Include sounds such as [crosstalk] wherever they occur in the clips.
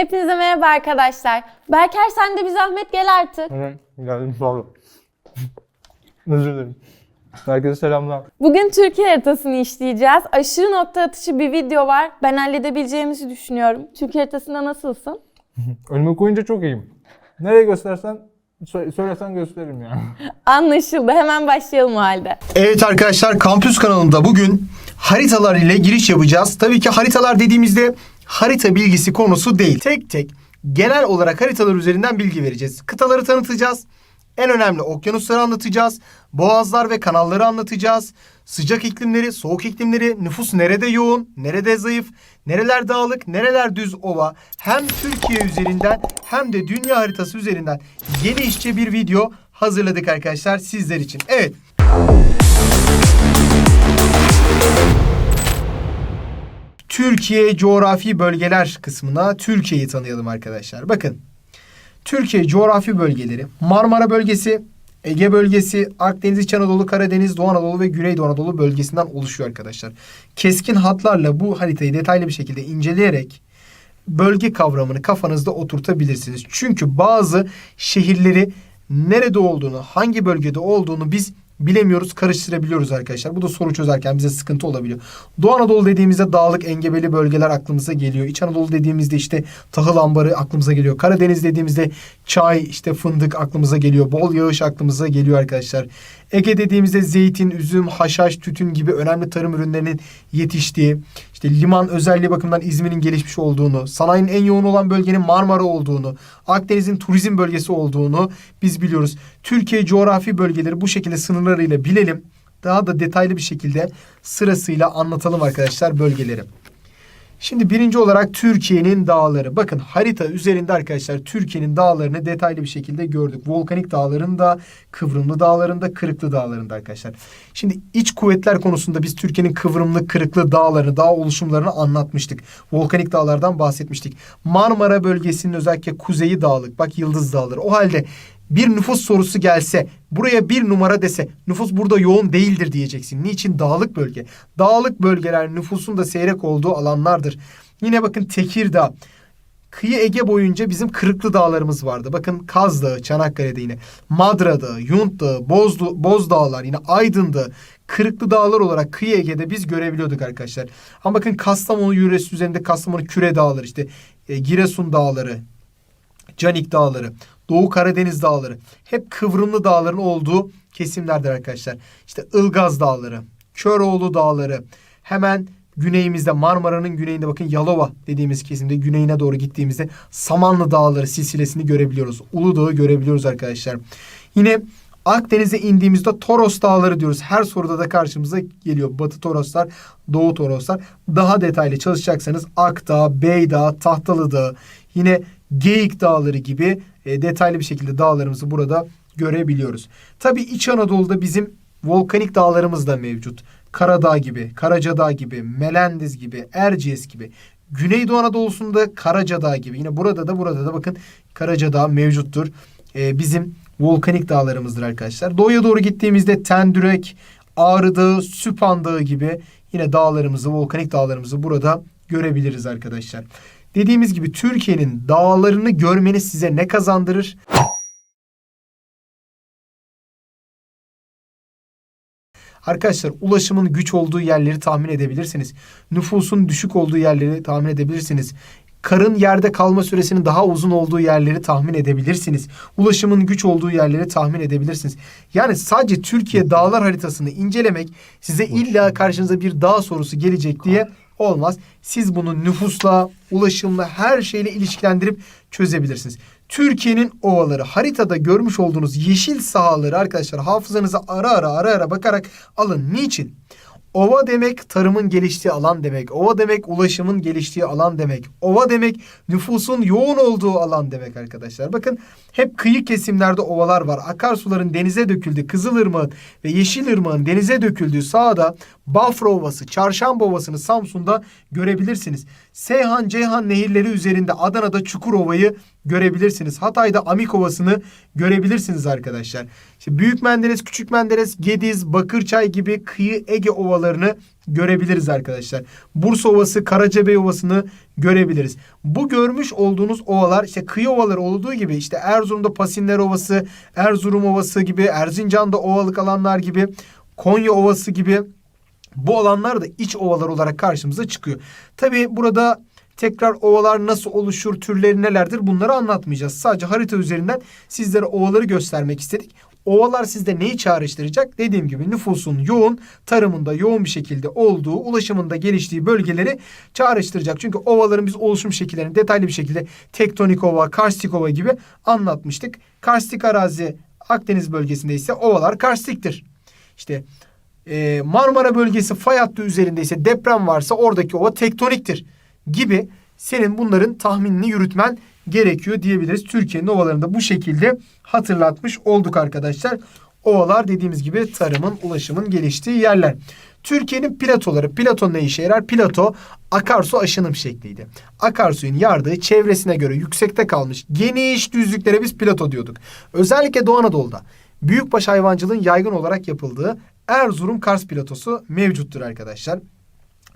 Hepinize merhaba arkadaşlar. Berker sen de bir zahmet gel artık. Evet, geldim sağ olun. [laughs] Özür dilerim. Herkese selamlar. Bugün Türkiye haritasını işleyeceğiz. Aşırı nokta atışı bir video var. Ben halledebileceğimizi düşünüyorum. Türkiye haritasında nasılsın? [laughs] Önüme koyunca çok iyiyim. Nereye göstersen, sö- söylesen gösteririm yani. [laughs] Anlaşıldı. Hemen başlayalım o halde. Evet arkadaşlar Kampüs kanalında bugün haritalar ile giriş yapacağız. Tabii ki haritalar dediğimizde harita bilgisi konusu değil. Tek tek genel olarak haritalar üzerinden bilgi vereceğiz. Kıtaları tanıtacağız. En önemli okyanusları anlatacağız. Boğazlar ve kanalları anlatacağız. Sıcak iklimleri, soğuk iklimleri, nüfus nerede yoğun, nerede zayıf, nereler dağlık, nereler düz ova. Hem Türkiye üzerinden hem de dünya haritası üzerinden genişçe bir video hazırladık arkadaşlar sizler için. Evet Türkiye coğrafi bölgeler kısmına Türkiye'yi tanıyalım arkadaşlar. Bakın. Türkiye coğrafi bölgeleri Marmara bölgesi, Ege bölgesi, Akdeniz, İç Anadolu, Karadeniz, Doğu Anadolu ve Güneydoğu Anadolu bölgesinden oluşuyor arkadaşlar. Keskin hatlarla bu haritayı detaylı bir şekilde inceleyerek bölge kavramını kafanızda oturtabilirsiniz. Çünkü bazı şehirleri nerede olduğunu, hangi bölgede olduğunu biz bilemiyoruz, karıştırabiliyoruz arkadaşlar. Bu da soru çözerken bize sıkıntı olabiliyor. Doğu Anadolu dediğimizde dağlık, engebeli bölgeler aklımıza geliyor. İç Anadolu dediğimizde işte tahıl ambarı aklımıza geliyor. Karadeniz dediğimizde çay, işte fındık aklımıza geliyor. Bol yağış aklımıza geliyor arkadaşlar. Ege dediğimizde zeytin, üzüm, haşhaş, tütün gibi önemli tarım ürünlerinin yetiştiği, işte liman özelliği bakımından İzmir'in gelişmiş olduğunu, sanayinin en yoğun olan bölgenin Marmara olduğunu, Akdeniz'in turizm bölgesi olduğunu biz biliyoruz. Türkiye coğrafi bölgeleri bu şekilde sınırlarıyla bilelim. Daha da detaylı bir şekilde sırasıyla anlatalım arkadaşlar bölgeleri. Şimdi birinci olarak Türkiye'nin dağları. Bakın harita üzerinde arkadaşlar Türkiye'nin dağlarını detaylı bir şekilde gördük. Volkanik dağlarında, Kıvrımlı dağlarında, Kırıklı dağlarında arkadaşlar. Şimdi iç kuvvetler konusunda biz Türkiye'nin kıvrımlı, kırıklı dağlarını, dağ oluşumlarını anlatmıştık. Volkanik dağlardan bahsetmiştik. Marmara bölgesinin özellikle kuzeyi dağlık. Bak Yıldız Dağları. O halde bir nüfus sorusu gelse buraya bir numara dese nüfus burada yoğun değildir diyeceksin. Niçin? Dağlık bölge. Dağlık bölgeler nüfusun da seyrek olduğu alanlardır. Yine bakın Tekirdağ. Kıyı Ege boyunca bizim Kırıklı Dağlarımız vardı. Bakın Kaz Dağı, Çanakkale'de yine. Madra Dağı, Yunt Dağı, Bozdu, Boz Dağlar, yine Aydın Dağı. Kırıklı Dağlar olarak kıyı Ege'de biz görebiliyorduk arkadaşlar. Ama bakın Kastamonu yöresi üzerinde Kastamonu Küre Dağları işte e, Giresun Dağları, Canik Dağları, Doğu Karadeniz Dağları hep kıvrımlı dağların olduğu kesimlerdir arkadaşlar. İşte Ilgaz Dağları, Köroğlu Dağları, hemen güneyimizde Marmara'nın güneyinde bakın Yalova dediğimiz kesimde güneyine doğru gittiğimizde Samanlı Dağları silsilesini görebiliyoruz. Uludağ'ı görebiliyoruz arkadaşlar. Yine Akdeniz'e indiğimizde Toros Dağları diyoruz. Her soruda da karşımıza geliyor. Batı Toroslar, Doğu Toroslar. Daha detaylı çalışacaksanız Akdağ, Beydağ, Tahtalı Dağı, yine Geyik Dağları gibi e, detaylı bir şekilde dağlarımızı burada görebiliyoruz. Tabii İç Anadolu'da bizim volkanik dağlarımız da mevcut. Karadağ gibi, Karacadağ gibi, Melendiz gibi, Erciyes gibi. Güneydoğu Anadolu'sunda Karacadağ gibi. Yine burada da burada da bakın Karacadağ mevcuttur. E, bizim volkanik dağlarımızdır arkadaşlar. Doğuya doğru gittiğimizde Tendürek, Ağrı Dağı, Süphan Dağı gibi yine dağlarımızı, volkanik dağlarımızı burada görebiliriz arkadaşlar. Dediğimiz gibi Türkiye'nin dağlarını görmeniz size ne kazandırır? Arkadaşlar ulaşımın güç olduğu yerleri tahmin edebilirsiniz. Nüfusun düşük olduğu yerleri tahmin edebilirsiniz. Karın yerde kalma süresinin daha uzun olduğu yerleri tahmin edebilirsiniz. Ulaşımın güç olduğu yerleri tahmin edebilirsiniz. Yani sadece Türkiye dağlar haritasını incelemek size illa karşınıza bir dağ sorusu gelecek diye olmaz. Siz bunu nüfusla, ulaşımla her şeyle ilişkilendirip çözebilirsiniz. Türkiye'nin ovaları haritada görmüş olduğunuz yeşil sahaları arkadaşlar hafızanıza ara ara ara ara bakarak alın. Niçin? Ova demek tarımın geliştiği alan demek. Ova demek ulaşımın geliştiği alan demek. Ova demek nüfusun yoğun olduğu alan demek arkadaşlar. Bakın hep kıyı kesimlerde ovalar var. Akarsuların denize döküldüğü Kızılırmak'ın ve Yeşilırmak'ın denize döküldüğü sahada Bafra Ovası, Çarşamba Ovası'nı Samsun'da görebilirsiniz. Seyhan, Ceyhan nehirleri üzerinde Adana'da Çukurova'yı görebilirsiniz. Hatay'da Amik Ovası'nı görebilirsiniz arkadaşlar. İşte Büyük Menderes, Küçük Menderes, Gediz, Bakırçay gibi kıyı Ege ovalarını görebiliriz arkadaşlar. Bursa Ovası, Karacabey Ovası'nı görebiliriz. Bu görmüş olduğunuz ovalar işte kıyı ovaları olduğu gibi işte Erzurum'da Pasinler Ovası, Erzurum Ovası gibi, Erzincan'da ovalık alanlar gibi, Konya Ovası gibi bu alanlar da iç ovalar olarak karşımıza çıkıyor. Tabii burada tekrar ovalar nasıl oluşur, türleri nelerdir bunları anlatmayacağız. Sadece harita üzerinden sizlere ovaları göstermek istedik. Ovalar sizde neyi çağrıştıracak? Dediğim gibi nüfusun yoğun, tarımında yoğun bir şekilde olduğu, ulaşımında geliştiği bölgeleri çağrıştıracak. Çünkü ovaların biz oluşum şekillerini detaylı bir şekilde tektonik ova, karstik ova gibi anlatmıştık. Karstik arazi Akdeniz bölgesinde ise ovalar karstiktir. İşte e, Marmara bölgesi fay hattı üzerinde ise deprem varsa oradaki ova tektoniktir gibi senin bunların tahminini yürütmen gerekiyor diyebiliriz. Türkiye'nin ovalarını da bu şekilde hatırlatmış olduk arkadaşlar. Ovalar dediğimiz gibi tarımın, ulaşımın geliştiği yerler. Türkiye'nin platoları. Plato ne işe yarar? Plato akarsu aşınım şekliydi. Akarsuyun yardığı çevresine göre yüksekte kalmış geniş düzlüklere biz plato diyorduk. Özellikle Doğu Anadolu'da büyükbaş hayvancılığın yaygın olarak yapıldığı Erzurum Kars platosu mevcuttur arkadaşlar.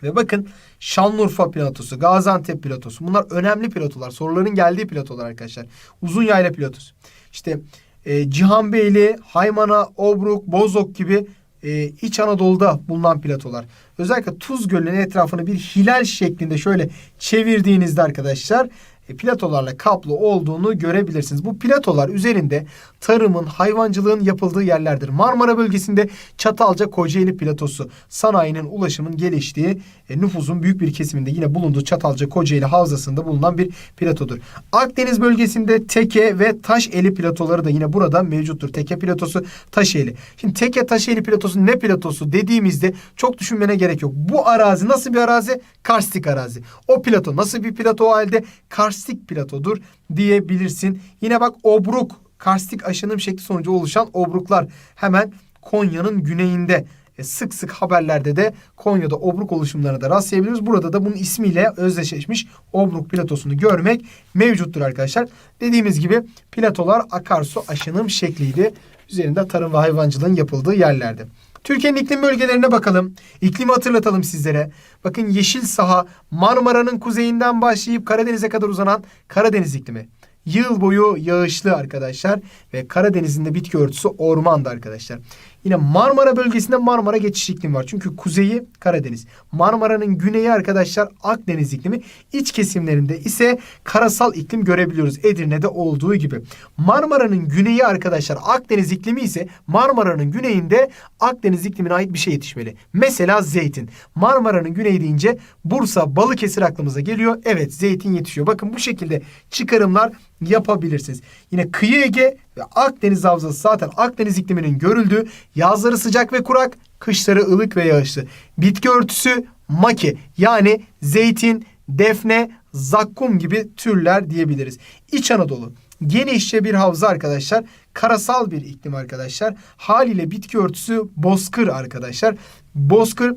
Ve bakın Şanlıurfa platosu, Gaziantep platosu bunlar önemli platolar. Soruların geldiği platolar arkadaşlar. Uzun yayla platosu. İşte e, Cihanbeyli, Haymana, Obruk, Bozok gibi e, İç Anadolu'da bulunan platolar. Özellikle Tuz Gölü'nün etrafını bir hilal şeklinde şöyle çevirdiğinizde arkadaşlar e, platolarla kaplı olduğunu görebilirsiniz. Bu platolar üzerinde tarımın, hayvancılığın yapıldığı yerlerdir. Marmara bölgesinde Çatalca, Kocaeli platosu, sanayinin, ulaşımın geliştiği, e, nüfusun büyük bir kesiminde yine bulunduğu Çatalca, Kocaeli havzasında bulunan bir platodur. Akdeniz bölgesinde Teke ve Taşeli platoları da yine burada mevcuttur. Teke platosu, Taşeli. Şimdi Teke, Taşeli platosu ne platosu dediğimizde çok düşünmene gerek yok. Bu arazi nasıl bir arazi? Karstik arazi. O plato nasıl bir plato o halde? Karstik platodur diyebilirsin. Yine bak obruk, karstik aşınım şekli sonucu oluşan obruklar hemen Konya'nın güneyinde. E, sık sık haberlerde de Konya'da obruk oluşumlarına da rastlayabiliriz. Burada da bunun ismiyle özdeşleşmiş obruk platosunu görmek mevcuttur arkadaşlar. Dediğimiz gibi platolar akarsu aşınım şekliydi. Üzerinde tarım ve hayvancılığın yapıldığı yerlerdi. Türkiye'nin iklim bölgelerine bakalım. İklimi hatırlatalım sizlere. Bakın yeşil saha Marmara'nın kuzeyinden başlayıp Karadeniz'e kadar uzanan Karadeniz iklimi. Yıl boyu yağışlı arkadaşlar ve Karadeniz'in de bitki örtüsü ormandı arkadaşlar. Yine Marmara bölgesinde Marmara geçiş iklimi var. Çünkü kuzeyi Karadeniz. Marmara'nın güneyi arkadaşlar Akdeniz iklimi. İç kesimlerinde ise karasal iklim görebiliyoruz. Edirne'de olduğu gibi. Marmara'nın güneyi arkadaşlar Akdeniz iklimi ise Marmara'nın güneyinde Akdeniz iklimine ait bir şey yetişmeli. Mesela zeytin. Marmara'nın güneyi deyince Bursa, Balıkesir aklımıza geliyor. Evet zeytin yetişiyor. Bakın bu şekilde çıkarımlar yapabilirsiniz. Yine kıyı Ege ve Akdeniz havzası zaten Akdeniz ikliminin görüldüğü yazları sıcak ve kurak, kışları ılık ve yağışlı. Bitki örtüsü maki yani zeytin, defne, zakkum gibi türler diyebiliriz. İç Anadolu genişçe bir havza arkadaşlar. Karasal bir iklim arkadaşlar. Haliyle bitki örtüsü bozkır arkadaşlar. Bozkır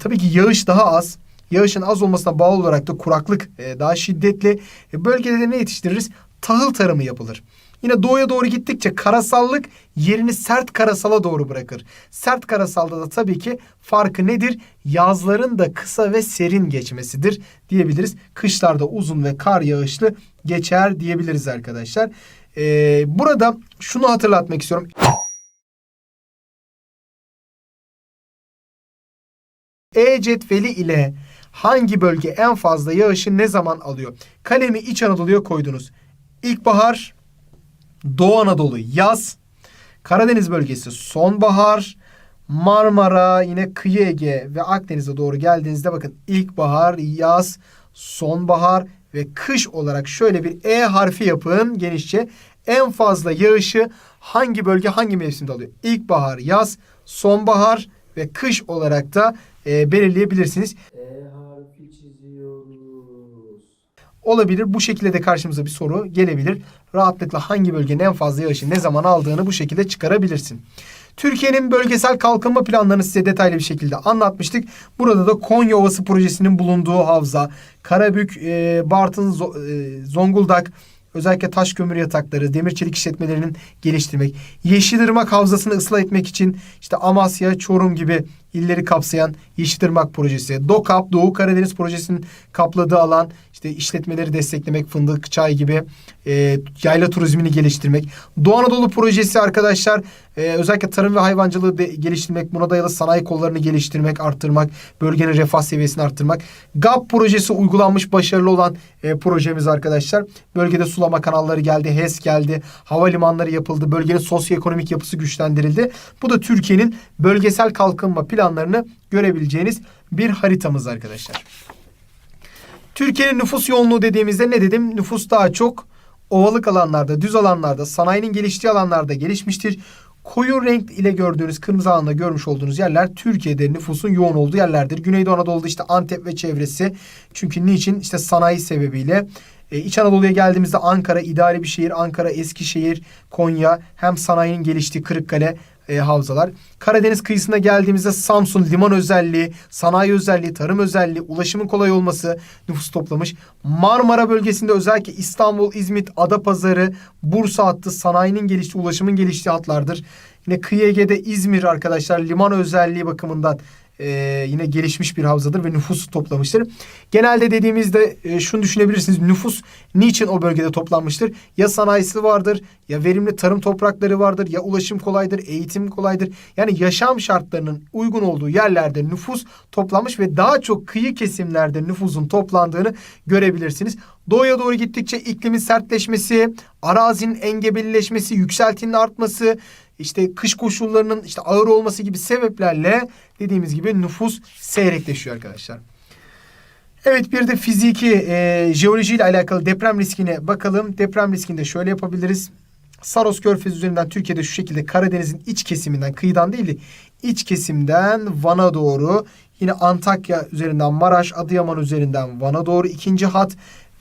tabii ki yağış daha az. Yağışın az olmasına bağlı olarak da kuraklık e, daha şiddetli. E, bölgede de ne yetiştiririz? Tahıl tarımı yapılır. Yine doğuya doğru gittikçe karasallık yerini sert karasala doğru bırakır. Sert karasalda da tabii ki farkı nedir? Yazların da kısa ve serin geçmesidir diyebiliriz. Kışlarda uzun ve kar yağışlı geçer diyebiliriz arkadaşlar. Ee, burada şunu hatırlatmak istiyorum. E cetveli ile hangi bölge en fazla yağışı ne zaman alıyor? Kalemi İç Anadolu'ya koydunuz. İlkbahar, Doğu Anadolu yaz, Karadeniz bölgesi sonbahar, Marmara, yine kıyı Ege ve Akdeniz'e doğru geldiğinizde bakın ilkbahar, yaz, sonbahar ve kış olarak şöyle bir E harfi yapın genişçe. En fazla yağışı hangi bölge hangi mevsimde alıyor? İlkbahar, yaz, sonbahar ve kış olarak da e, belirleyebilirsiniz. E. olabilir. Bu şekilde de karşımıza bir soru gelebilir. Rahatlıkla hangi bölgenin en fazla yağışı ne zaman aldığını bu şekilde çıkarabilirsin. Türkiye'nin bölgesel kalkınma planlarını size detaylı bir şekilde anlatmıştık. Burada da Konya Ovası projesinin bulunduğu havza, Karabük, e, Bartın, e, Zonguldak, özellikle taş kömür yatakları, demir çelik işletmelerinin geliştirmek, Yeşilırmak Havzası'nı ıslah etmek için işte Amasya, Çorum gibi illeri kapsayan Yeşilırmak projesi, DOKAP, Doğu Karadeniz projesinin kapladığı alan, işte işletmeleri desteklemek, fındık, çay gibi e, yayla turizmini geliştirmek. Doğu Anadolu projesi arkadaşlar e, özellikle tarım ve hayvancılığı de, geliştirmek, buna dayalı sanayi kollarını geliştirmek, arttırmak, bölgenin refah seviyesini arttırmak. GAP projesi uygulanmış başarılı olan e, projemiz arkadaşlar. Bölgede sulama kanalları geldi, HES geldi, havalimanları yapıldı, bölgenin sosyoekonomik yapısı güçlendirildi. Bu da Türkiye'nin bölgesel kalkınma planlarını görebileceğiniz bir haritamız arkadaşlar. Türkiye'nin nüfus yoğunluğu dediğimizde ne dedim? Nüfus daha çok ovalık alanlarda, düz alanlarda, sanayinin geliştiği alanlarda gelişmiştir. Koyu renk ile gördüğünüz kırmızı alanda görmüş olduğunuz yerler Türkiye'de nüfusun yoğun olduğu yerlerdir. Güneydoğu Anadolu'da işte Antep ve çevresi. Çünkü niçin? İşte sanayi sebebiyle. Ee, İç Anadolu'ya geldiğimizde Ankara idari bir şehir. Ankara, Eskişehir, Konya hem sanayinin geliştiği Kırıkkale e, havzalar. Karadeniz kıyısına geldiğimizde Samsun liman özelliği, sanayi özelliği, tarım özelliği, ulaşımın kolay olması nüfus toplamış. Marmara bölgesinde özellikle İstanbul, İzmit, Adapazarı, Bursa hattı sanayinin geliştiği, ulaşımın geliştiği hatlardır. Yine kıyı Ege'de İzmir arkadaşlar liman özelliği bakımından e, yine gelişmiş bir havzadır ve nüfusu toplamıştır. Genelde dediğimizde e, şunu düşünebilirsiniz. Nüfus niçin o bölgede toplanmıştır? Ya sanayisi vardır, ya verimli tarım toprakları vardır, ya ulaşım kolaydır, eğitim kolaydır. Yani yaşam şartlarının uygun olduğu yerlerde nüfus toplanmış ve daha çok kıyı kesimlerde nüfusun toplandığını görebilirsiniz. Doğuya doğru gittikçe iklimin sertleşmesi, arazinin engebelileşmesi, yükseltinin artması, işte kış koşullarının işte ağır olması gibi sebeplerle dediğimiz gibi nüfus seyrekleşiyor arkadaşlar. Evet bir de fiziki e, jeoloji ile alakalı deprem riskine bakalım. Deprem riskinde şöyle yapabiliriz. Saros Körfezi üzerinden Türkiye'de şu şekilde Karadeniz'in iç kesiminden kıyıdan değil de iç kesimden Van'a doğru yine Antakya üzerinden Maraş, Adıyaman üzerinden Van'a doğru ikinci hat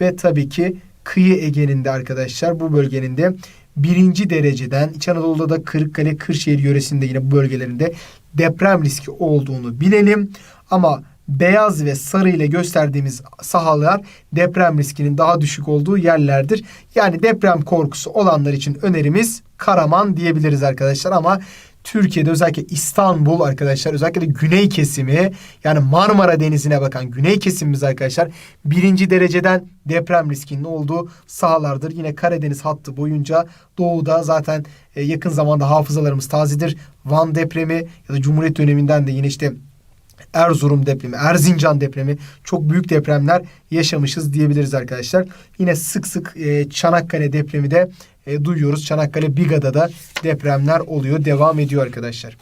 ve tabii ki kıyı Ege'nin de arkadaşlar bu bölgenin de birinci dereceden İç Anadolu'da da Kırıkkale, Kırşehir yöresinde yine bu bölgelerinde deprem riski olduğunu bilelim. Ama beyaz ve sarı ile gösterdiğimiz sahalar deprem riskinin daha düşük olduğu yerlerdir. Yani deprem korkusu olanlar için önerimiz Karaman diyebiliriz arkadaşlar ama Türkiye'de özellikle İstanbul arkadaşlar özellikle de güney kesimi yani Marmara Denizi'ne bakan güney kesimimiz arkadaşlar birinci dereceden deprem riskinin olduğu sahalardır. Yine Karadeniz hattı boyunca doğuda zaten e, yakın zamanda hafızalarımız tazedir. Van depremi ya da Cumhuriyet döneminden de yine işte Erzurum depremi, Erzincan depremi çok büyük depremler yaşamışız diyebiliriz arkadaşlar. Yine sık sık e, Çanakkale depremi de e, duyuyoruz. Çanakkale Biga'da da depremler oluyor, devam ediyor arkadaşlar.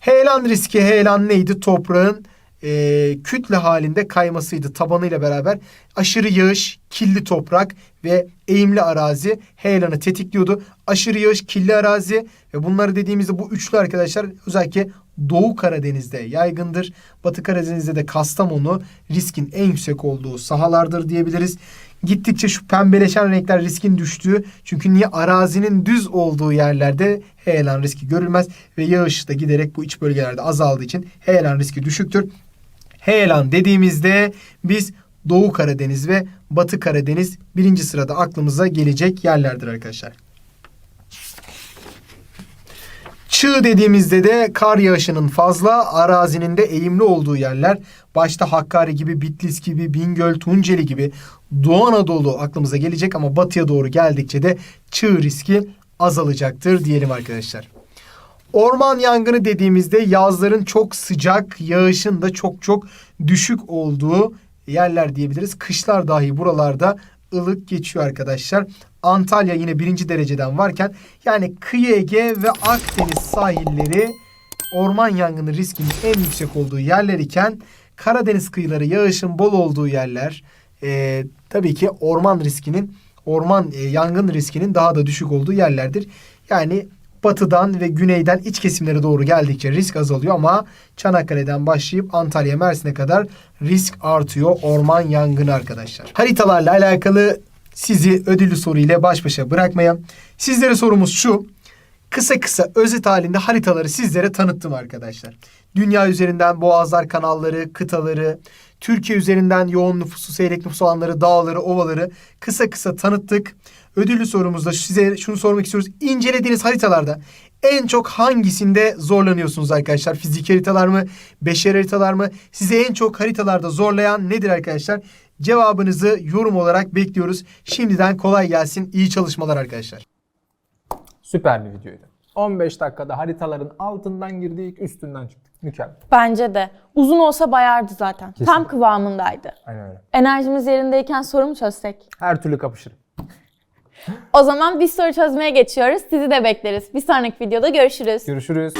Heyelan riski, heyelan neydi? Toprağın e, kütle halinde kaymasıydı tabanıyla beraber. Aşırı yağış, kirli toprak ve eğimli arazi heyelanı tetikliyordu. Aşırı yağış, kirli arazi ve bunları dediğimizde bu üçlü arkadaşlar özellikle Doğu Karadeniz'de yaygındır. Batı Karadeniz'de de Kastamonu riskin en yüksek olduğu sahalardır diyebiliriz. Gittikçe şu pembeleşen renkler riskin düştüğü çünkü niye arazinin düz olduğu yerlerde heyelan riski görülmez ve yağış da giderek bu iç bölgelerde azaldığı için heyelan riski düşüktür. Heyelan dediğimizde biz Doğu Karadeniz ve Batı Karadeniz birinci sırada aklımıza gelecek yerlerdir arkadaşlar. Çığ dediğimizde de kar yağışının fazla, arazinin de eğimli olduğu yerler. Başta Hakkari gibi, Bitlis gibi, Bingöl, Tunceli gibi Doğu Anadolu aklımıza gelecek ama batıya doğru geldikçe de çığ riski azalacaktır diyelim arkadaşlar. Orman yangını dediğimizde yazların çok sıcak, yağışın da çok çok düşük olduğu yerler diyebiliriz. Kışlar dahi buralarda ılık geçiyor arkadaşlar. Antalya yine birinci dereceden varken yani kıyı Ege ve Akdeniz sahilleri orman yangını riskinin en yüksek olduğu yerler iken Karadeniz kıyıları yağışın bol olduğu yerler e, tabii ki orman riskinin orman e, yangın riskinin daha da düşük olduğu yerlerdir. Yani batıdan ve güneyden iç kesimlere doğru geldikçe risk azalıyor ama Çanakkale'den başlayıp Antalya Mersin'e kadar risk artıyor orman yangını arkadaşlar. Haritalarla alakalı sizi ödüllü soru ile baş başa bırakmaya. Sizlere sorumuz şu. Kısa kısa özet halinde haritaları sizlere tanıttım arkadaşlar. dünya üzerinden boğazlar, kanalları, kıtaları, Türkiye üzerinden yoğun nüfusu, seyrek nüfus alanları, dağları, ovaları kısa kısa tanıttık. Ödüllü sorumuzda size şunu sormak istiyoruz. İncelediğiniz haritalarda en çok hangisinde zorlanıyorsunuz arkadaşlar? Fizik haritalar mı? Beşer haritalar mı? Size en çok haritalarda zorlayan nedir arkadaşlar? Cevabınızı yorum olarak bekliyoruz. Şimdiden kolay gelsin. İyi çalışmalar arkadaşlar. Süper bir videoydu. 15 dakikada haritaların altından girdik, üstünden çıktık. Mükemmel. Bence de. Uzun olsa bayardı zaten. Kesin. Tam kıvamındaydı. Aynen öyle. Enerjimiz yerindeyken soru mu çözsek? Her türlü kapışırım. O zaman biz soru çözmeye geçiyoruz. Sizi de bekleriz. Bir sonraki videoda görüşürüz. Görüşürüz.